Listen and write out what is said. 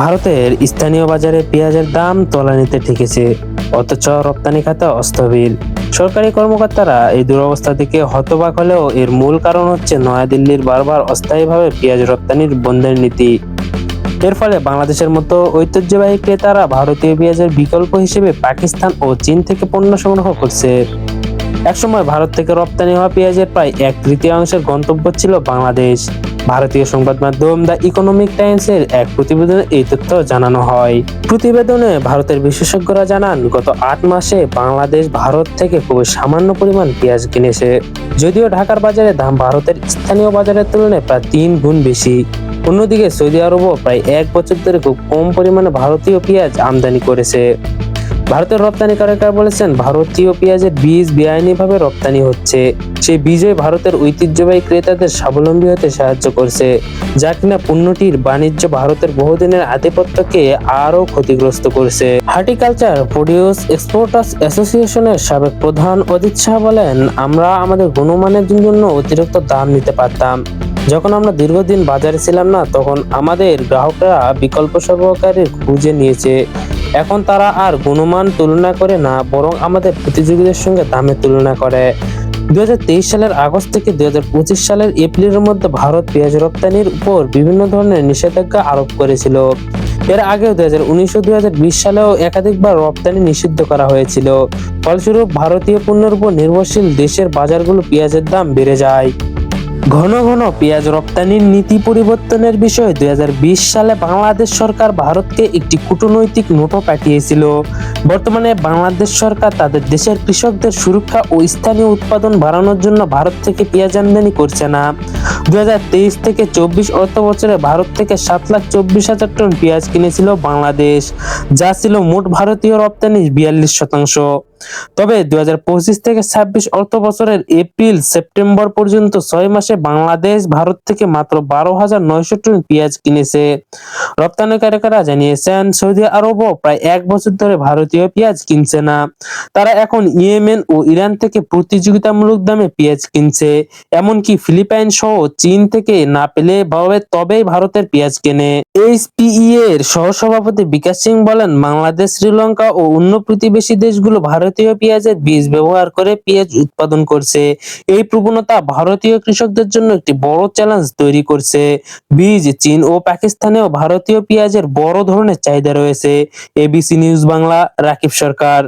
ভারতের স্থানীয় বাজারে পেঁয়াজের দাম তলানিতে ঠেকেছে, অথচ রপ্তানি খাতে অস্থবির। সরকারি কর্মকর্তারা এই দুরবস্থা থেকে হতবাক হলেও এর মূল কারণ হচ্ছে নয়াদিল্লির বারবার অস্থায়ীভাবে পেঁয়াজ রপ্তানির বন্ধের নীতি। এর ফলে বাংলাদেশের মতো ঐতিহ্যবাহী ক্রেতারা ভারতীয় পেঁয়াজের বিকল্প হিসেবে পাকিস্তান ও চীন থেকে পণ্য সংগ্রহ করছে। একসময় ভারত থেকে রপ্তানি হওয়া পেঁয়াজের প্রায় এক তৃতীয়াংশের গন্তব্য ছিল বাংলাদেশ। ভারতীয় সংবাদ মাধ্যম দ্য ইকোনমিক টাইমসের এক প্রতিবেদনে এই তথ্য জানানো হয়। প্রতিবেদনে ভারতের বিশেষজ্ঞরা জানান, গত আট মাসে বাংলাদেশ ভারত থেকে খুব সামান্য পরিমাণ পেঁয়াজ কিনেছে। যদিও ঢাকার বাজারে দাম ভারতের স্থানীয় বাজারের তুলনায় প্রায় তিন গুণ বেশি। অন্যদিকে সৌদি আরবও প্রায় এক বছর ধরে খুব কম পরিমাণে ভারতীয় পেঁয়াজ আমদানি করেছে। ভারতের রপ্তানিকারকরা বলেছেন ভারতীয় পেঁয়াজের বীজ বেআইনিভাবে রপ্তানি হচ্ছে। সেই বীজই ভারতের ঐতিহ্যবাহী ক্রেতাদের স্বাবলম্বী হতে সাহায্য করছে। যা কিনা পণ্যটির বাণিজ্য ভারতের বহুদিনের আধিপত্যকে আরও ক্ষতিগ্রস্ত করছে। হার্টিকালচার প্রডিউস এক্সপোর্টার্স অ্যাসোসিয়েশনের সাবেক প্রধান অজিত শাহ বলেন, আমরা আমাদের গুণমানের জন্য অতিরিক্ত দাম নিতে পারতাম। যখন আমরা দীর্ঘদিন বাজারে ছিলাম না, তখন আমাদের গ্রাহকরা বিকল্প সরবরাহকারীর খুঁজে নিয়েছে। এখন তারা আর গুণমান তুলনা করে না, বরং আমাদের প্রতিযোগীদের সঙ্গে দামে তুলনা করে। দু হাজার তেইশ সালের আগস্ট থেকে দুই হাজার পঁচিশ সালের এপ্রিলের মধ্যে ভারত পেঁয়াজ রপ্তানির উপর বিভিন্ন ধরনের নিষেধাজ্ঞা আরোপ করেছিল। এর আগেও দু হাজার উনিশ ও বিশ সালেও একাধিকবার রপ্তানি নিষিদ্ধ করা হয়েছিল। ফলস্বরূপ ভারতীয় পণ্যের উপর নির্ভরশীল দেশের বাজারগুলো পেঁয়াজের দাম বেড়ে যায়। ঘন ঘন পেঁয়াজ রপ্তানির নীতি পরিবর্তনের বিষয়ে দুই হাজার বিশ সালে বাংলাদেশ সরকার ভারতকে একটি কূটনৈতিক নোটও পাঠিয়েছিল। বর্তমানে বাংলাদেশ সরকার তাদের দেশের কৃষকদের সুরক্ষা ও স্থানীয় উৎপাদন বাড়ানোর জন্য ভারত থেকে পেঁয়াজ আমদানি করছে না। দুই হাজার তেইশ থেকে চব্বিশ অর্থ বছরে ভারত থেকে সাত লাখ চব্বিশ হাজার টন পেঁয়াজ কিনেছিল বাংলাদেশ, যা ছিল মোট ভারতীয় রপ্তানির বিয়াল্লিশ শতাংশ। তবে দুই হাজার পঁচিশ থেকে ছাব্বিশ অর্থ বছরের এপ্রিল, সেপ্টেম্বর পর্যন্ত ছয় মাসে বাংলাদেশ ভারত থেকে মাত্র বারো হাজার নয়শো টন পেঁয়াজ কিনেছে। রপ্তানিকারকেরা জানিয়েছেন, সৌদি আরবও প্রায় এক বছর ধরে ভারতীয় পেঁয়াজ কিনছে না। তারা এখন ইয়েমেন ও ইরান থেকে প্রতিযোগিতামূলক দামে পেঁয়াজ কিনছে, এমনকি ফিলিপাইন সহ চীন থেকে না পেলে ভাবে তবেই ভারতের পেঁয়াজ কেনে। এইচপিই এর সহসভাপতি বিকাশ সিং বলেন, বাংলাদেশ, শ্রীলঙ্কা ও অন্য প্রতিবেশী দেশগুলো ভারতীয় পেঁয়াজের বীজ ব্যবহার করে পেঁয়াজ উৎপাদন করছে। এই প্রবণতা ভারতীয় কৃষকদের জন্য একটি বড় চ্যালেঞ্জ তৈরি করছে। বীজ চীন ও পাকিস্তানেও ভারতীয় পেঁয়াজের বড় ধরনের চাহিদা রয়েছে। ABC news Bangla, Rakib Sarkar.